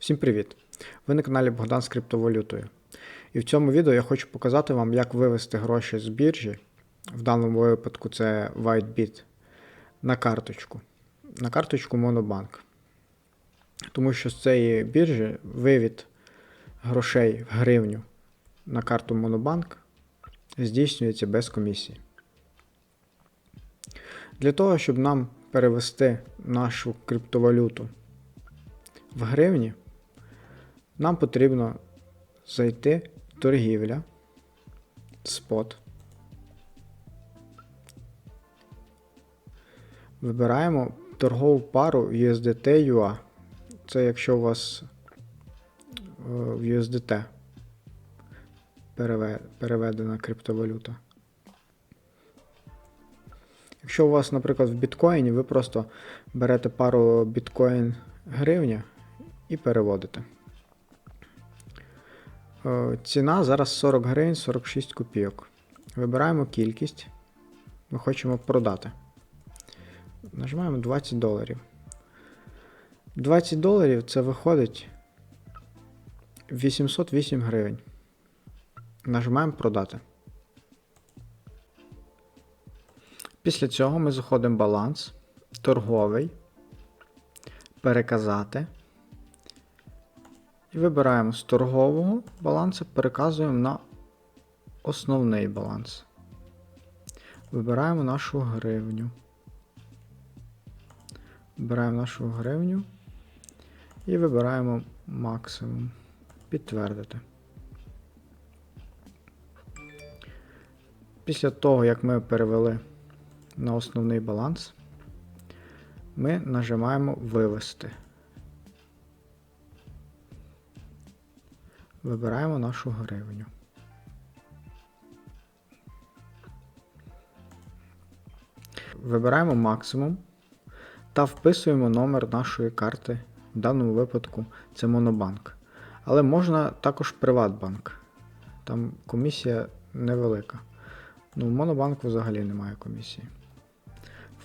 Всім привіт! Ви на каналі Богдан з криптовалютою. І в цьому відео я хочу показати вам, як вивести гроші з біржі, в даному випадку це WhiteBit, на карточку. На карточку Monobank. Тому що з цієї біржі вивід грошей в гривню на карту Monobank здійснюється без комісії. Для того, щоб нам перевести нашу криптовалюту в гривні, нам потрібно зайти в торгівля, спот. Вибираємо торгову пару USDT UA. Це якщо у вас е, в USDT переведена криптовалюта. Якщо у вас, наприклад, в біткоїні, ви просто берете пару біткоін гривня і переводите. Е, Ціна зараз 40 гривень 46 копійок. Вибираємо кількість. Ми хочемо продати. Нажимаємо 20 доларів. 20 доларів це виходить 808 гривень. Нажимаємо продати. Після цього ми заходимо в баланс, торговий, переказати. І вибираємо з торгового балансу, переказуємо на основний баланс. Вибираємо нашу гривню. Вибираємо нашу гривню і вибираємо максимум. Підтвердити. Після того, як ми перевели на основний баланс, ми нажимаємо Вивести. Вибираємо нашу гривню. Вибираємо максимум та вписуємо номер нашої карти. В даному випадку це Монобанк. Але можна також Приватбанк. Там комісія невелика. Ну, в Монобанку взагалі немає комісії.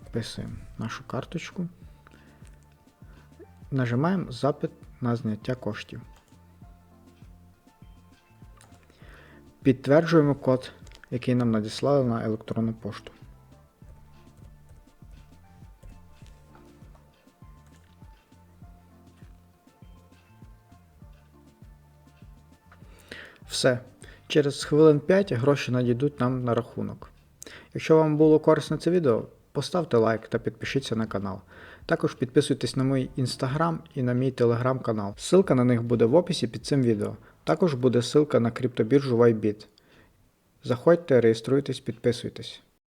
Вписуємо нашу карточку. Нажимаємо запит на зняття коштів. Підтверджуємо код, який нам надіслали на електронну пошту. Все. Через хвилин 5 гроші надійдуть нам на рахунок. Якщо вам було корисно це відео, поставте лайк та підпишіться на канал. Також підписуйтесь на мій інстаграм і на мій телеграм-канал. Ссылка на них буде в описі під цим відео. Також буде ссылка на криптобіржу ВайБіт. Заходьте, реєструйтесь, підписуйтесь.